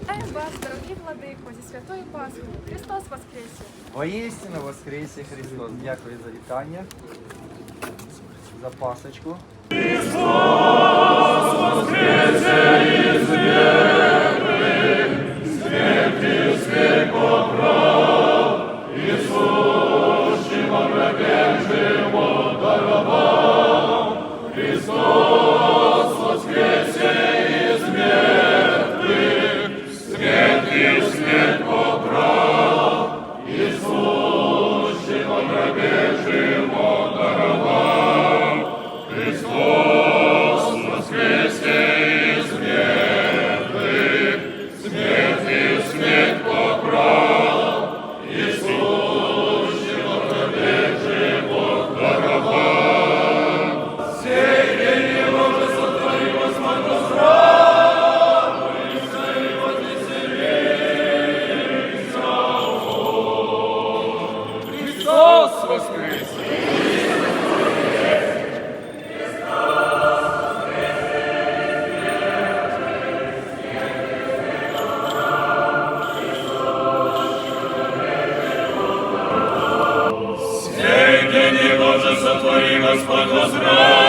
Вітаю вас, дорогі владико, зі святою Пасхою. Христос Воскресе! Воістину Воскресе Христос. Дякую за вітання, за пасочку. Христос Воскресе із Христос День Господь, возра!